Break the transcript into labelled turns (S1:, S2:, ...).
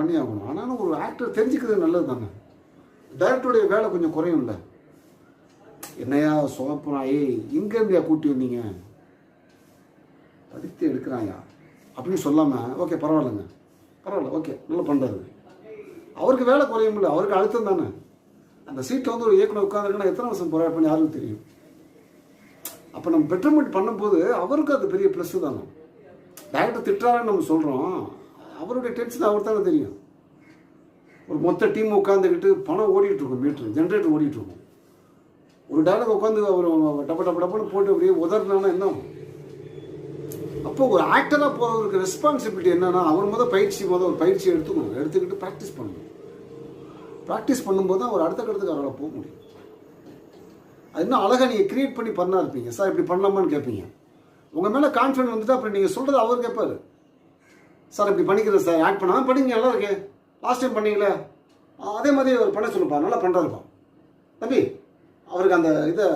S1: பண்ணி ஆகணும் ஆனாலும் ஒரு ஆக்டர் தெரிஞ்சுக்கிறது நல்லது தானே டைரக்டருடைய வேலை கொஞ்சம் குறையும்ல. என்னையா சொதப்புறாயே? இங்கேருந்தியா கூட்டி வந்தீங்க? படித்து எடுக்கிறாயா? அப்படின்னு சொல்லாமல் ஓகே பரவாயில்லைங்க. பரவாயில்ல ஓகே நல்லா பண்ணுறாரு அவருக்கு வேலை குறையும்ல அவருக்கு அழுத்தம் தானே? அந்த சீட்டில் வந்து ஒரு இயக்குனர் உட்காந்துருக்குன்னா எத்தனை வருஷம் போராட பண்ணி யாருக்கு தெரியும்? அப்போ நம்ம பெட்டர்மெண்ட் பண்ணும்போது அவருக்கு அது பெரிய ப்ளஸ் தானே? டேரக்டர் திட்டுறாருன்னு நம்ம சொல்கிறோம் அவருடைய டென்ஷன் அவர் தானே தெரியும். ஒரு மொத்த டீம் உட்காந்துக்கிட்டு பணம் ஓடிட்டு இருக்கும் மீட்ரு ஜென்ரேட்டர் ஓடிட்டு இருக்கும் ஒரு டேரக்டர் உட்காந்து அவர் டப்ப டப்ப டப்புன்னு போட்டு அப்படியே உதறினானா என்ன அப்போ ஒரு ஆக்டராக போகிறவருக்கு ரெஸ்பான்சிபிலிட்டி என்னன்னா அவர் முதல் பயிற்சி முதல் ஒரு பயிற்சி எடுத்துக்கணும். எடுத்துக்கிட்டு ப்ராக்டிஸ் பண்ணணும். ப்ராக்டிஸ் பண்ணும்போது தான் அவர் அடுத்த கட்டத்துக்கு அவரால் போக முடியும். அது இன்னும் அழகாக நீங்கள் க்ரியேட் பண்ணி பண்ணா இருப்பீங்க சார் இப்படி பண்ணலாமான்னு கேட்பீங்க உங்கள் மேலே கான்ஃபிடன்ட் வந்துட்டு அப்புறம் நீங்கள் சொல்கிறது அவர் கேட்பாரு சார் இப்படி பண்ணிக்கிறேன் சார். ஆக்ட் பண்ணால் பண்ணிங்க நல்லா இருக்கு. லாஸ்ட் டைம் பண்ணீங்களே. அதே மாதிரி அவர் பண்ண சொல்லுப்பா நல்லா பண்ணுறாருப்பா தம்பி அவருக்கு அந்த இதை